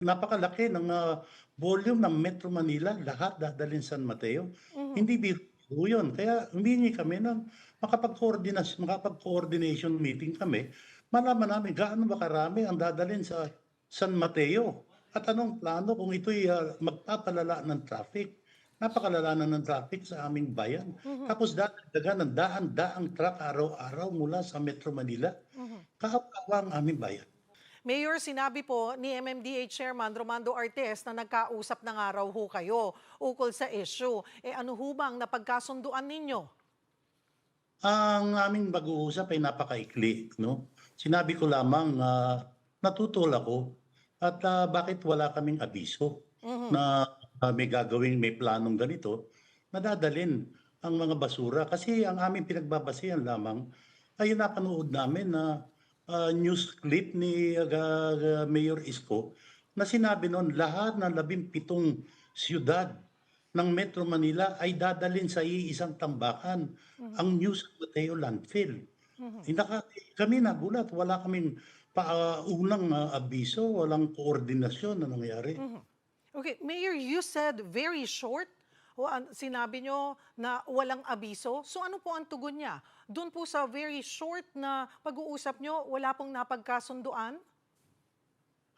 napakalaki ng ah, volume ng Metro Manila, lahat dadalhin San Mateo. Mhm. Hindi biro yun. Kaya humingi kami ng makapag-coordination, makapag-coordination meeting kami. Malaman namin gaano ba karami ang dadalhin sa San Mateo. At anong plano kung ito'y ah, magpapalala ng traffic. Napakalala na ng traffic sa aming bayan. Mhm. Tapos dadagdagan ng daan-daang truck araw-araw mula sa Metro Manila. Mhm. Kahawa ang aming bayan. Mayor, sinabi po ni MMDA Chairman Romando Artes na nagkausap na nga raw ho kayo ukol sa issue. Eh ano ho bang napagkasunduan ninyo? Ang aming pag-uusap ay napakaikli, no? Sinabi ko lamang na natutol ako at ah, bakit wala kaming abiso Mhm. na ah, may gagawin, may planong ganito, na dadalhin ang mga basura. Kasi ang aming pinagbabasihan lamang ay napanood namin na ah, news clip ni ga- ga- Mayor Isko na sinabi noon lahat ng labing pitong siyudad ng Metro Manila ay dadalhin sa iisang tambakan ang New San Mateo landfill. Eh, naka- kami nagulat, wala kaming paunang uh, abiso, walang koordinasyon na nangyari. Mhm. Okay, Mayor, you said very short. Sinabi nyo na walang abiso. So ano po ang tugon niya? Doon po sa very short na pag-uusap nyo, wala pong napagkasunduan?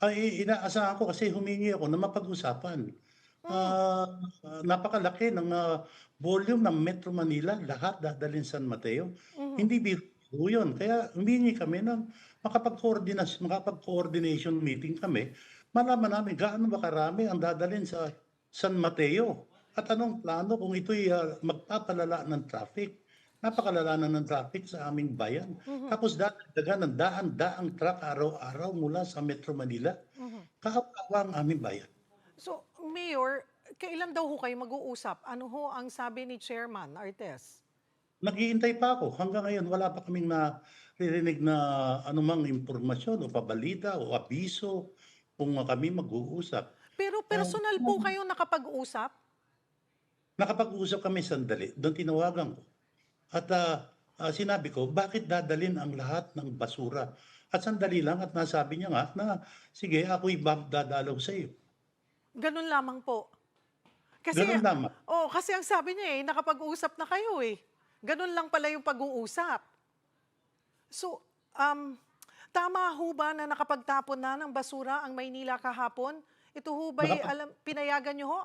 Ay, inaasahan ko kasi humingi ako na mapag-usapan. Ah, ah, napakalaki ng ah, volume ng Metro Manila, lahat dadalhin San Mateo. Hindi biro yun. Kaya humingi kami ng makapag-coordination, makapag-coordination meeting kami. Malaman namin gaano ba karami ang dadalhin sa San Mateo. At anong plano kung ito'y ah, magpapalala ng traffic. Napakalala na ng traffic sa aming bayan. Tapos dadagdagan ng daan-daang truck araw-araw mula sa Metro Manila. Kahawa ang aming bayan. So, Mayor, kailan daw ho kayo mag-uusap? Ano ho ang sabi ni Chairman Artes? Naghihintay pa ako. Hanggang ngayon, wala pa kaming naririnig na anumang impormasyon o pabalita o abiso kung kami mag-uusap. Pero personal po kayo nakapag-usap? Nakapag-usap kami sandali. Doon tinawagan ko. At ah, ah, sinabi ko, bakit dadalin ang lahat ng basura? At sandali lang at nasabi niya nga na, sige, ako'y dadalaw sa iyo. Ganun lamang po. Kasi, Ganun lamang. Oh, kasi ang sabi niya eh, nakapag-usap na kayo eh. Ganun lang pala yung pag-uusap. So, um, tama ho ba na nakapagtapon na ng basura ang Maynila kahapon? Ito ho ba Nakapag- alam, pinayagan niyo ho?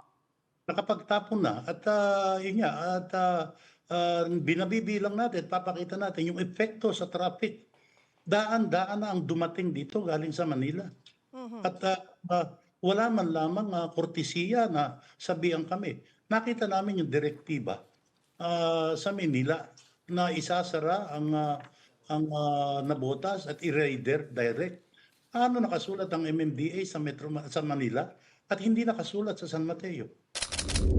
Nakapagtapon na. At ah, yun nga at ah, ah, binabibilang natin papakita natin yung epekto sa traffic. Daan-daan na ang dumating dito galing sa Manila. At ah, ah, wala man lamang uh, kortesiya na sabihan kami. Nakita namin yung direktiba ah, sa Manila na isasara ang ah, ang ah, nabotas at i-raider direct. Ano nakasulat ang MMDA sa Metro sa Manila at hindi nakasulat sa San Mateo you